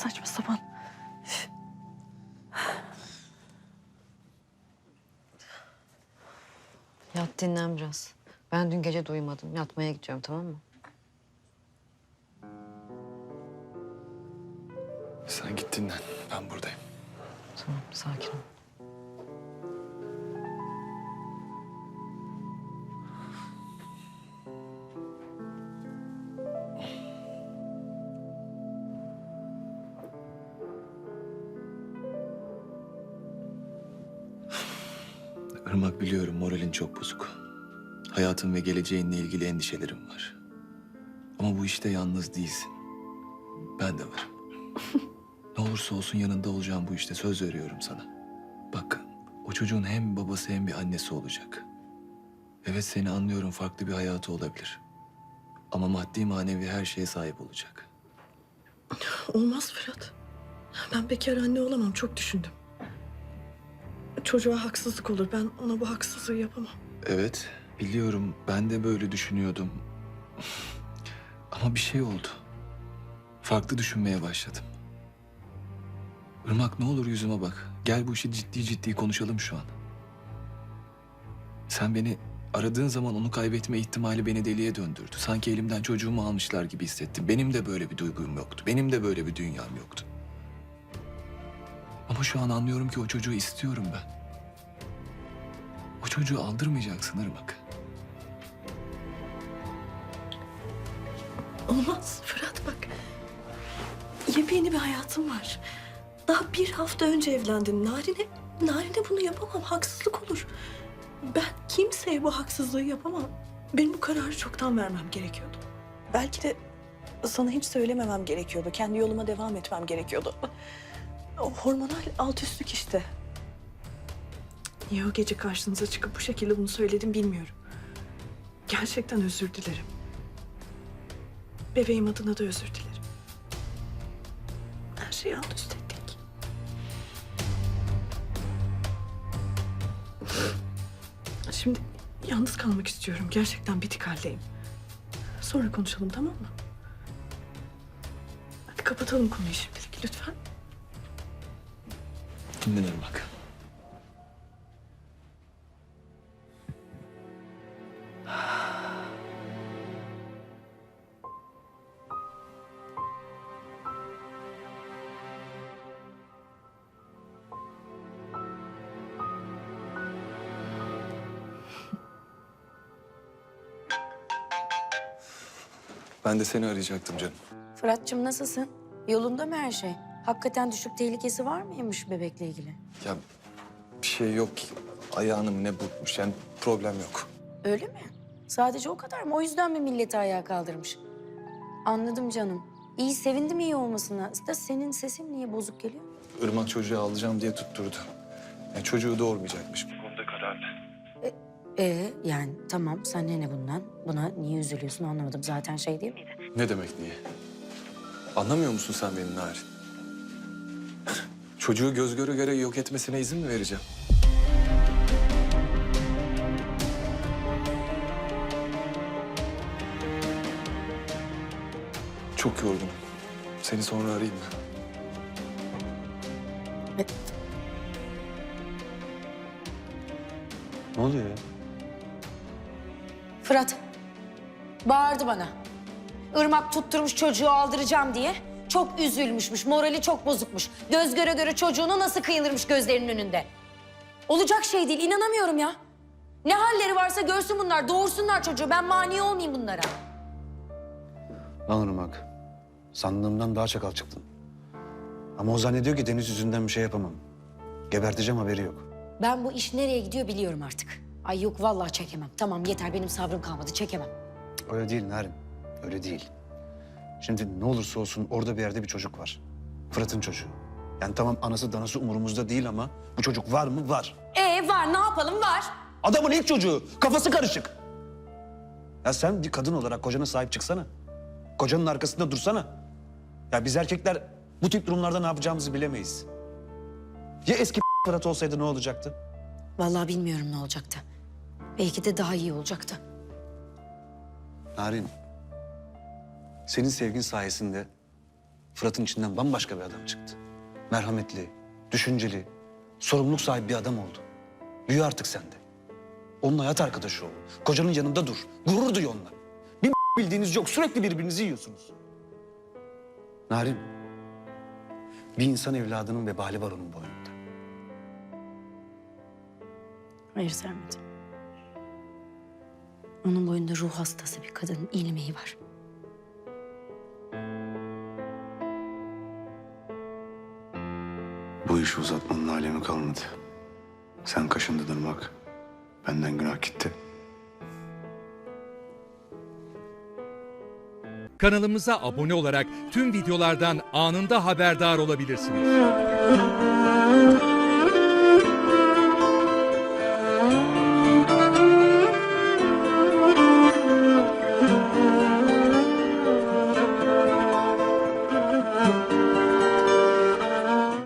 Saçma sapan. Yat dinlen biraz. Ben dün gece de uyumadım. Yatmaya gidiyorum tamam mı? Sen git dinlen. Ben buradayım. Tamam sakin ol. Irmak biliyorum moralin çok bozuk. Hayatın ve geleceğinle ilgili endişelerim var. Ama bu işte yalnız değilsin. Ben de varım. ne olursa olsun yanında olacağım bu işte söz veriyorum sana. Bak o çocuğun hem babası hem bir annesi olacak. Evet seni anlıyorum farklı bir hayatı olabilir. Ama maddi manevi her şeye sahip olacak. Olmaz Fırat. Ben bekar anne olamam. Çok düşündüm. Çocuğa haksızlık olur. Ben ona bu haksızlığı yapamam. Evet, biliyorum. Ben de böyle düşünüyordum. Ama bir şey oldu. Farklı düşünmeye başladım. Irmak ne olur yüzüme bak. Gel bu işi ciddi ciddi konuşalım şu an. Sen beni aradığın zaman onu kaybetme ihtimali beni deliye döndürdü. Sanki elimden çocuğumu almışlar gibi hissettim. Benim de böyle bir duygum yoktu. Benim de böyle bir dünyam yoktu. Ama şu an anlıyorum ki o çocuğu istiyorum ben. O çocuğu aldırmayacaksın Irmak. Olmaz Fırat bak. Yepyeni bir hayatım var. Daha bir hafta önce evlendim. Narine, Narine bunu yapamam. Haksızlık olur. Ben kimseye bu haksızlığı yapamam. Benim bu kararı çoktan vermem gerekiyordu. Belki de sana hiç söylememem gerekiyordu. Kendi yoluma devam etmem gerekiyordu. Hormonal alt üstlük işte. Niye o gece karşınıza çıkıp bu şekilde bunu söyledim bilmiyorum. Gerçekten özür dilerim. Bebeğim adına da özür dilerim. Her şeyi alt üst ettik. Şimdi yalnız kalmak istiyorum. Gerçekten bitik haldeyim. Sonra konuşalım tamam mı? Hadi kapatalım konuyu şimdilik lütfen. Dinlen Irmak. Ben de seni arayacaktım canım. Fırat'cığım nasılsın? Yolunda mı her şey? Hakikaten düşük tehlikesi var mıymış bebekle ilgili? Ya bir şey yok ki. Ayağını ne burkmuş yani problem yok. Öyle mi? Sadece o kadar mı? O yüzden mi milleti ayağa kaldırmış? Anladım canım. İyi sevindim iyi olmasına. Da senin sesin niye bozuk geliyor? Irmak çocuğu alacağım diye tutturdu. Yani çocuğu doğurmayacakmış. Bu konuda kararlı. Ee yani tamam sen ne ne bundan? Buna niye üzülüyorsun anlamadım. Zaten şey değil miydi? Ne demek niye? Anlamıyor musun sen beni Narin? Çocuğu göz göre göre yok etmesine izin mi vereceğim? Çok yorgunum. Seni sonra arayayım mı? Ne oluyor ya? Fırat bağırdı bana. Irmak tutturmuş çocuğu aldıracağım diye. Çok üzülmüşmüş, morali çok bozukmuş. Göz göre göre çocuğuna nasıl kıyılırmış gözlerinin önünde. Olacak şey değil, inanamıyorum ya. Ne halleri varsa görsün bunlar, doğursunlar çocuğu. Ben mani olmayayım bunlara. Lan Irmak. Sandığımdan daha çakal çıktın. Ama o zannediyor ki Deniz yüzünden bir şey yapamam. Geberteceğim haberi yok. Ben bu iş nereye gidiyor biliyorum artık. Ay yok vallahi çekemem. Tamam yeter benim sabrım kalmadı, çekemem. Öyle değil Narin. Öyle değil. Şimdi ne olursa olsun orada bir yerde bir çocuk var. Fırat'ın çocuğu. Yani tamam anası danası umurumuzda değil ama bu çocuk var mı? Var. Ee var, ne yapalım var. Adamın ilk çocuğu. Kafası karışık. Ya sen bir kadın olarak kocana sahip çıksana. Kocanın arkasında dursana. Ya biz erkekler bu tip durumlarda ne yapacağımızı bilemeyiz. Ya eski Fırat olsaydı ne olacaktı? Vallahi bilmiyorum ne olacaktı. Belki de daha iyi olacaktı. Narin, senin sevgin sayesinde Fırat'ın içinden bambaşka bir adam çıktı. Merhametli, düşünceli, sorumluluk sahibi bir adam oldu. Büyü artık sende. Onun hayat arkadaşı ol. Kocanın yanında dur. Gurur duy onunla. Bir bildiğiniz yok. Sürekli birbirinizi yiyorsunuz. Narin, bir insan evladının vebali var onun boynunda. Hayır Sermet. Onun boyunda ruh hastası bir kadının ilmeği var. Bu işi uzatmanın alemi kalmadı. Sen kaşındın Irmak. Benden günah gitti. Kanalımıza abone olarak tüm videolardan anında haberdar olabilirsiniz.